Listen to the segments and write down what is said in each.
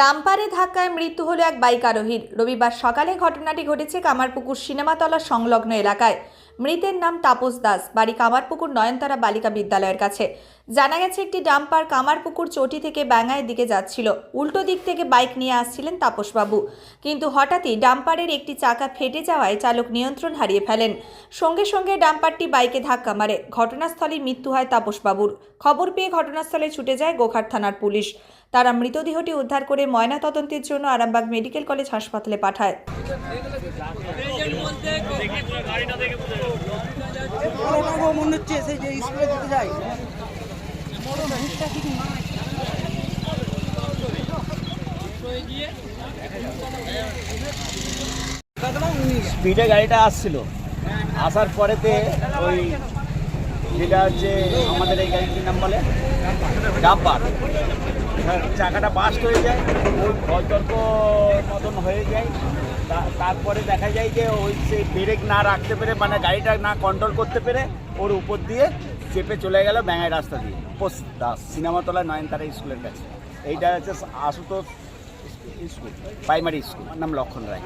ডাম্পারে ধাক্কায় মৃত্যু হলো এক বাইক আরোহীর। রবিবার সকালে ঘটনাটি ঘটেছে কামারপুকুর সিনেমাতলা সংলগ্ন এলাকায়। মৃতের নাম তাপস দাস। বাড়ি কামারপুকুর নয়নতারা বালিকা বিদ্যালয়ের কাছে। জানা গেছে, একটি ডাম্পার কামারপুকুর চটি থেকে ব্যাঙায়ের দিকে যাচ্ছিল। উল্টো দিক থেকে বাইক নিয়ে আসছিলেন তাপসবাবু। কিন্তু হঠাৎই ডাম্পারের একটি চাকা ফেটে যাওয়ায় চালক নিয়ন্ত্রণ হারিয়ে ফেলেন। সঙ্গে সঙ্গে ডাম্পারটি বাইকে ধাক্কা মারে। ঘটনাস্থলে মৃত্যু হয় তাপসবাবুর। খবর পেয়ে ঘটনাস্থলে ছুটে যায় গোঘাট থানার পুলিশ। তারা মৃতদেহটি উদ্ধার করে ময়নাতদন্তের জন্য আরামবাগ মেডিকেল কলেজ হাসপাতালে পাঠায়। মনে হচ্ছে সেই যে স্কুলে স্পিডে গাড়িটা আসছিল। আসার পরেতে ওই যেটা হচ্ছে আমাদের এই গাড়িটির নাম বলে, ডাব্বার। চাকাটা বাস্ট হয়ে যায় ওই অতর্ক মতন হয়ে যায়। তারপরে দেখা যায় যে ওই সেই ব্রেক না রাখতে পেরে মানে গাড়িটা না কন্ট্রোল করতে পেরে ওর উপর দিয়ে চেপে চলে গেল ব্যাঙাই রাস্তা দিয়ে। পোস দাস সিনেমাতলা নয়নতারা স্কুলের কাছে। এইটা হচ্ছে আশুতোষ স্কুল প্রাইমারি স্কুল আমার নাম লক্ষণ রায়।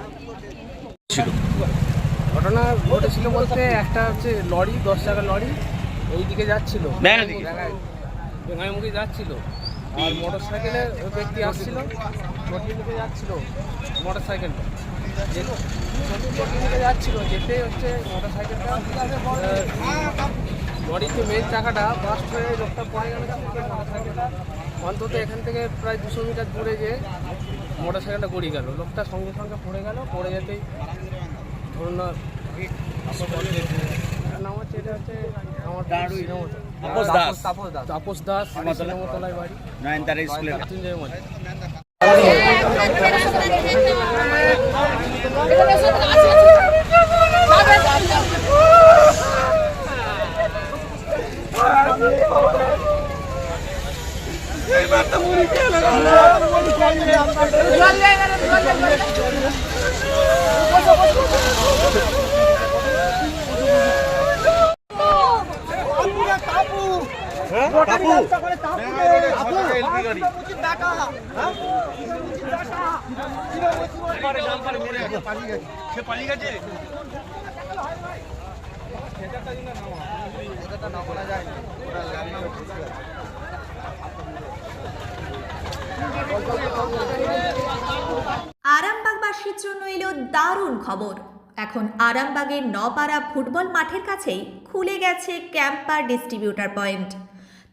ঘটনা ঘটেছিল বলতে একটা হচ্ছে লরি দশ টাকা লরি ওই দিকে যাচ্ছিল? বেঙ্গাইমুখী যাচ্ছিল। আর মোটর সাইকেলে ওই ব্যক্তি আসছিল যাচ্ছিল মোটর সাইকেলটা যাচ্ছিল যেতে হচ্ছে মোটর সাইকেলটা। লরির যে মেন চাকাটা বাস্ট হয়ে লোকটা পড়ে গেল মোটর সাইকেলটা। অন্তত এখান থেকে প্রায় দুশো মিটার দূরে যে মোটর সাইকেলটা গড়িয়ে গেল। লোকটা সঙ্গে সঙ্গে পড়ে গেল পড়ে যেতেই ধরুন না নাম হচ্ছে এটা হচ্ছে আমার তাপস দাস। তাপস দাস। তাপস দাস ये बात तो मुझे क्या लगा স্কুলের মৃত্যুঞ্জয় মধ্যে আরামবাগবাসীর জন্য এলো দারুণ খবর। এখন আরামবাগের নপাড়া ফুটবল মাঠের কাছেই খুলে গেছে ক্যাম্পার ডিস্ট্রিবিউটার পয়েন্ট।